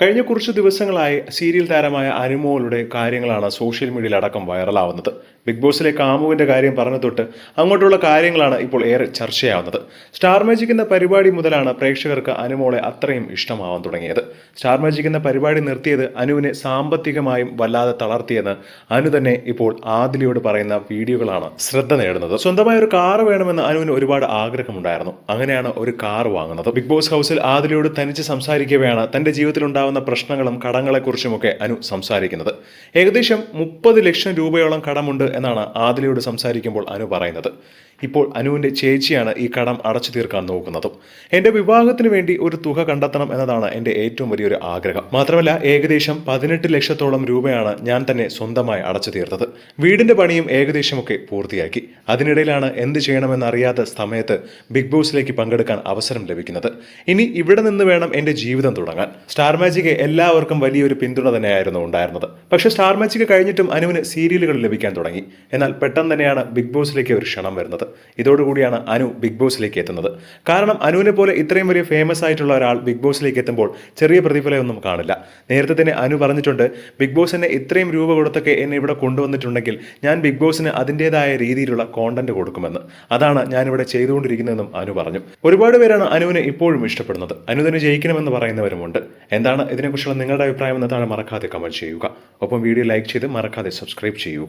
കഴിഞ്ഞ കുറച്ച് ദിവസങ്ങളായി സീരിയൽ താരമായ അനുമോളുടെ കാര്യങ്ങളാണ് സോഷ്യൽ മീഡിയയിൽ അടക്കം വൈറലാവുന്നത്. ബിഗ് ബോസിലെ കാമുവിന്റെ കാര്യം പറഞ്ഞു തൊട്ട് അങ്ങോട്ടുള്ള കാര്യങ്ങളാണ് ഇപ്പോൾ ഏറെ ചർച്ചയാവുന്നത്. സ്റ്റാർ മാജിക് എന്ന പരിപാടി മുതലാണ് പ്രേക്ഷകർക്ക് അനുമോളെ അത്രയും ഇഷ്ടമാവാൻ തുടങ്ങിയത്. സ്റ്റാർ മാജിക് എന്ന പരിപാടി നിർത്തിയത് അനുവിനെ സാമ്പത്തികമായും വല്ലാതെ തളർത്തിയെന്ന് അനു തന്നെ ഇപ്പോൾ ആദിലിയോട് പറയുന്ന വീഡിയോകളാണ് ശ്രദ്ധ നേടുന്നത്. സ്വന്തമായ ഒരു കാർ വേണമെന്ന് അനുവിന് ഒരുപാട് ആഗ്രഹമുണ്ടായിരുന്നു. അങ്ങനെയാണ് ഒരു കാർ വാങ്ങുന്നത്. ബിഗ് ബോസ് ഹൗസിൽ ആദിലിയോട് തനിച്ച് സംസാരിക്കവെയാണ് തന്റെ ജീവിതത്തിൽ ഉണ്ടാകുന്ന പ്രശ്നങ്ങളും കടങ്ങളെക്കുറിച്ചുമൊക്കെ അനു സംസാരിക്കുന്നത്. ഏകദേശം മുപ്പത് ലക്ഷം രൂപയോളം കടമുണ്ട് എന്നാണ് ആദിലയോട് സംസാരിക്കുമ്പോൾ അനു പറയുന്നത്. ഇപ്പോൾ അനുവിന്റെ ചേച്ചിയാണ് ഈ കടം അടച്ചു തീർക്കാൻ നോക്കുന്നതും. എന്റെ വിവാഹത്തിന് വേണ്ടി ഒരു തുക കണ്ടെത്തണം എന്നതാണ് എന്റെ ഏറ്റവും വലിയൊരു ആഗ്രഹം. മാത്രമല്ല ഏകദേശം പതിനെട്ട് ലക്ഷത്തോളം രൂപയാണ് ഞാൻ തന്നെ സ്വന്തമായി അടച്ചു തീർത്തത്. വീടിന്റെ പണിയും ഏകദേശമൊക്കെ പൂർത്തിയാക്കി. അതിനിടയിലാണ് എന്ത് ചെയ്യണമെന്നറിയാത്ത സമയത്ത് ബിഗ് ബോസിലേക്ക് പങ്കെടുക്കാൻ അവസരം ലഭിക്കുന്നത്. ഇനി ഇവിടെ നിന്ന് വേണം എന്റെ ജീവിതം തുടങ്ങാൻ. സ്റ്റാർ എല്ലാവർക്കും വലിയൊരു പിന്തുണ തന്നെയായിരുന്നു ഉണ്ടായിരുന്നത്. പക്ഷേ സ്റ്റാർ മാജിക് കഴിഞ്ഞിട്ടും അനുവിന് സീരിയലുകൾ ലഭിക്കാൻ തുടങ്ങി. എന്നാൽ പെട്ടെന്ന് തന്നെയാണ് ബിഗ് ബോസിലേക്ക് ഒരു ക്ഷണം വരുന്നത്. ഇതോടുകൂടിയാണ് അനു ബിഗ് ബോസിലേക്ക് എത്തുന്നത്. കാരണം അനുവിനെ പോലെ ഇത്രയും വലിയ ഫേമസ് ആയിട്ടുള്ള ഒരാൾ ബിഗ് ബോസിലേക്ക് എത്തുമ്പോൾ ചെറിയ പ്രതിഫലമൊന്നും കാണില്ല. നേരത്തെ തന്നെ അനു പറഞ്ഞിട്ടുണ്ട് ബിഗ് ബോസ് എന്നെ ഇത്രയും രൂപ കൊടുത്തൊക്കെ എന്നെ ഇവിടെ കൊണ്ടുവന്നിട്ടുണ്ടെങ്കിൽ ഞാൻ ബിഗ് ബോസിന് അതിന്റെതായ രീതിയിലുള്ള കോണ്ടന്റ് കൊടുക്കുമെന്ന്. അതാണ് ഞാനിവിടെ ചെയ്തുകൊണ്ടിരിക്കുന്നതെന്നും അനു പറഞ്ഞു. ഒരുപാട് പേരാണ് അനുവിനെ ഇപ്പോഴും ഇഷ്ടപ്പെടുന്നത്. അനു തന്നെ ജയിക്കണമെന്ന് പറയുന്നവരുമുണ്ട്. എന്താണ് ഇതിനെക്കുറിച്ചുള്ള നിങ്ങളുടെ അഭിപ്രായം താഴെ മറക്കാതെ കമന്റ് ചെയ്യുക. ഒപ്പം വീഡിയോ ലൈക്ക് ചെയ്ത് മറക്കാതെ സബ്സ്ക്രൈബ് ചെയ്യുക.